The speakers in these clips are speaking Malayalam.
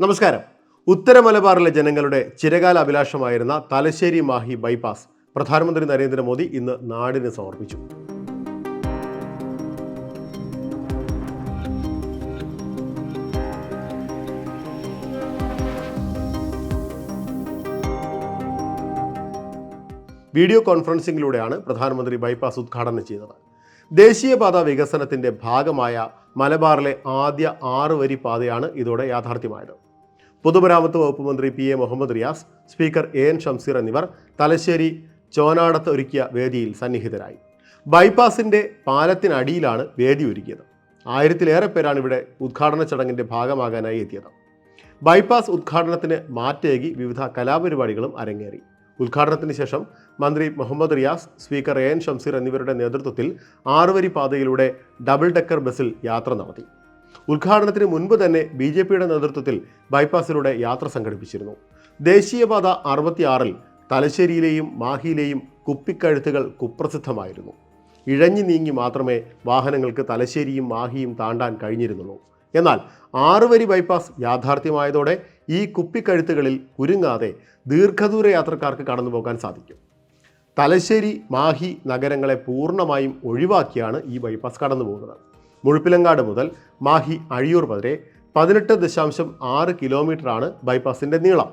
നമസ്കാരം. ഉത്തര മലബാറിലെ ജനങ്ങളുടെ ചിരകാല അഭിലാഷമായിരുന്ന തലശ്ശേരി മാഹി ബൈപ്പാസ് പ്രധാനമന്ത്രി നരേന്ദ്രമോദി ഇന്ന് നാടിന് സമർപ്പിച്ചു. വീഡിയോ കോൺഫറൻസിംഗിലൂടെയാണ് പ്രധാനമന്ത്രി ബൈപ്പാസ് ഉദ്ഘാടനം ചെയ്തത്. ദേശീയപാത വികസനത്തിന്റെ ഭാഗമായ മലബാറിലെ ആദ്യ ആറ് വരി പാതയാണ് ഇതോടെ യാഥാർത്ഥ്യമായത്. പൊതുമരാമത്ത് വകുപ്പ് മന്ത്രി P A Muhammad Riyas speaker A N Shamseer എന്നിവർ തലശ്ശേരി ചോനാടത്ത് ഒരുക്കിയ വേദിയിൽ സന്നിഹിതരായി. ബൈപ്പാസിന്റെ പാലത്തിനടിയിലാണ് വേദി ഒരുക്കിയത്. ആയിരത്തിലേറെ പേരാണ് ഇവിടെ ഉദ്ഘാടന ചടങ്ങിന്റെ ഭാഗമാകാനായി എത്തിയത്. ബൈപ്പാസ് ഉദ്ഘാടനത്തിന് മാറ്റേകി വിവിധ കലാപരിപാടികളും അരങ്ങേറി. ഉദ്ഘാടനത്തിന് ശേഷം മന്ത്രി Muhammad Riyas speaker A N Shamseer എന്നിവരുടെ നേതൃത്വത്തിൽ ആറുവരി പാതയിലൂടെ ഡബിൾ ഡെക്കർ ബസ്സിൽ യാത്ര നടത്തി. ഉദ്ഘാടനത്തിന് മുൻപ് തന്നെ ബി ജെ പിയുടെ നേതൃത്വത്തിൽ ബൈപ്പാസിലൂടെ യാത്ര സംഘടിപ്പിച്ചിരുന്നു. ദേശീയപാത അറുപത്തിയാറിൽ തലശ്ശേരിയിലെയും മാഹിയിലെയും കുപ്പിക്കഴുത്തുകൾ കുപ്രസിദ്ധമായിരുന്നു. ഇഴഞ്ഞു നീങ്ങി മാത്രമേ വാഹനങ്ങൾക്ക് തലശ്ശേരിയും മാഹിയും താണ്ടാൻ കഴിഞ്ഞിരുന്നുള്ളൂ. എന്നാൽ ആറുവരി ബൈപ്പാസ് യാഥാർത്ഥ്യമായതോടെ ഈ കുപ്പിക്കഴുത്തുകളിൽ കുരുങ്ങാതെ ദീർഘദൂര യാത്രക്കാർക്ക് കടന്നു പോകാൻ സാധിക്കും. തലശ്ശേരി മാഹി നഗരങ്ങളെ പൂർണമായും ഒഴിവാക്കിയാണ് ഈ ബൈപ്പാസ് കടന്നു പോകുന്നത് മുഴുപ്പിലങ്ങാട് മുതൽ മാഹി അഴിയൂർ വരെ പതിനെട്ട് ദശാംശം ആറ് കിലോമീറ്ററാണ് ബൈപ്പാസിന്റെ നീളം.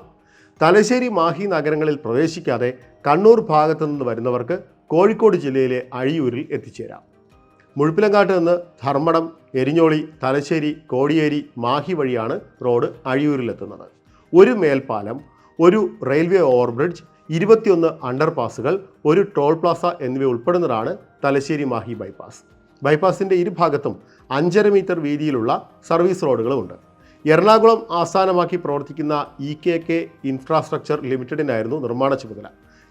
തലശ്ശേരി മാഹി നഗരങ്ങളിൽ പ്രവേശിക്കാതെ കണ്ണൂർ ഭാഗത്തു നിന്ന് വരുന്നവർക്ക് കോഴിക്കോട് ജില്ലയിലെ അഴിയൂരിൽ എത്തിച്ചേരാം. മുഴുപ്പിലങ്ങാട്ട് നിന്ന് ധർമ്മടം എരിഞ്ഞോളി തലശ്ശേരി കോടിയേരി മാഹി വഴിയാണ് റോഡ് അഴിയൂരിലെത്തുന്നത്. ഒരു മേൽപ്പാലം ഒരു റെയിൽവേ ഓവർബ്രിഡ്ജ് ഇരുപത്തിയൊന്ന് അണ്ടർപാസുകൾ ഒരു ടോൾ പ്ലാസ എന്നിവ ഉൾപ്പെടുന്നതാണ് തലശ്ശേരി മാഹി ബൈപ്പാസ്. ബൈപ്പാസിന്റെ ഇരുഭാഗത്തും അഞ്ചര മീറ്റർ വീതിയിലുള്ള സർവീസ് റോഡുകളുമുണ്ട്. എറണാകുളം ആസ്ഥാനമാക്കി പ്രവർത്തിക്കുന്ന ഇ കെ കെ ഇൻഫ്രാസ്ട്രക്ചർ ലിമിറ്റഡിനായിരുന്നു നിർമ്മാണ ചുമതല.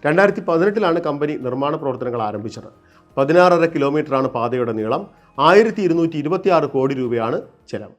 രണ്ടായിരത്തി പതിനെട്ടിലാണ് കമ്പനി നിർമ്മാണ പ്രവർത്തനങ്ങൾ ആരംഭിച്ചത്. പതിനാറര കിലോമീറ്ററാണ് പാതയുടെ നീളം. ആയിരത്തി ഇരുന്നൂറ്റി ഇരുപത്തിയാറ് കോടി രൂപയാണ് ചെലവ്.